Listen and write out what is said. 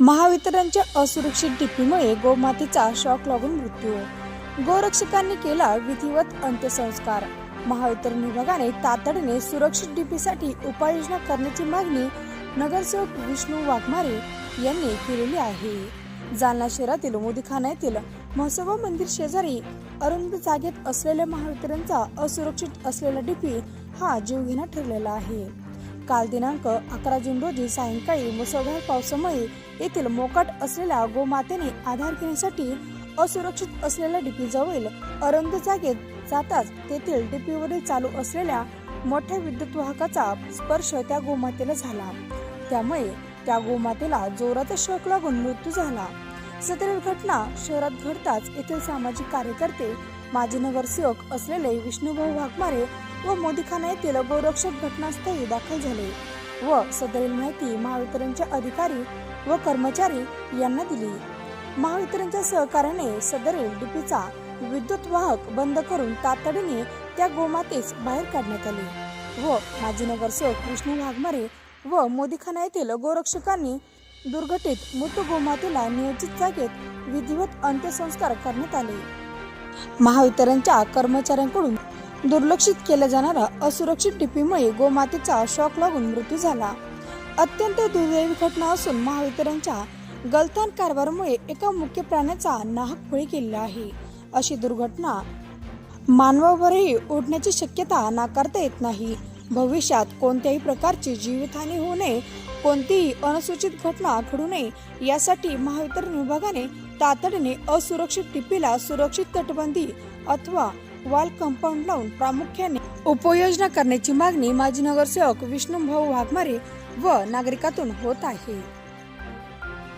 महावितरणच्या असुरक्षित डीपीमुळे गोमातेचा शॉक लागून मृत्यू. गोरक्षकांनी केला विधिवत अंत्यसंस्कार. महावितरण विभागाने तातडीने सुरक्षित डीपीसाठी उपाययोजना करण्याची मागणी नगरसेवक विष्णू वाघमारे यांनी केलेली आहे. जालना शहरातील मोदीखाना येथील म्हसोबा मंदिर शेजारी अरुंद जागेत असलेल्या महावितरणचा असुरक्षित असलेला डीपी हा जीवघेणा ठरलेला आहे. काल दिनांक अकरा जून रोजी सायंकाळी मुसळधार पावसामुळे येथील मोकाट असलेल्या गोमातेने आधार घेण्यासाठी असुरक्षित असलेल्या डीपी जवळ जागेत जाताच तेथील डिपीवरील चालू असलेल्या मोठ्या विद्युत वाहकाचा स्पर्श त्या गोमातेला झाला. त्यामुळे त्या गोमातेला जोराचा शोक लागून मृत्यू झाला. सदरील घटना शहरात घडताच येथील सामाजिक कार्यकर्ते माजी नगरसेवक असलेले विष्णुभाऊ वाघमारे व मोदीखाना येथील गोरक्षक घटनास्थळी दाखल झाले व सदरील माहिती महावितरणचे अधिकारी व कर्मचारी यांना दिली. महावितरणच्या सहकार्याने सदरील डीपीचा विद्युत वाहक बंद करून तातडीने त्या गोमातेस बाहेर काढण्यात आले व माजी नगरसेवक विष्णू वाघमारे व मोदीखाना येथील गोरक्षकांनी दुर्घटित मृत गोमातेला नियोजित जागेत विधिवत अंत्यसंस्कार करण्यात आले. महावितरणच्या कर्मचाऱ्यांकडून दुर्लक्षित केल्या जाणाऱ्या असुरक्षित टिपीमुळे गोमातेचा शॉक लागून मृत्यू झाला. अत्यंत दुर्दैवी घटना असून महावितरणच्या गलथान कारभारामुळे एका मुख्य प्राण्याचा नाहक बळी केलेला आहे. अशी दुर्घटना मानवावरही ओढण्याची शक्यता नाकारता येत नाही. भविष्यात कोणत्याही प्रकारची जीवितहानी होऊ नये कोणतीही अनुसूचित घटना घडू नये यासाठी महावितरण विभागाने तातडीने असुरक्षित टिपीला सुरक्षित तटबंदी अथवा वॉल कंपाऊंड लावून प्रामुख्याने उपाययोजना करण्याची मागणी माजी नगरसेवक विष्णू भाऊ वाघमारे व नागरिकातून होत आहे.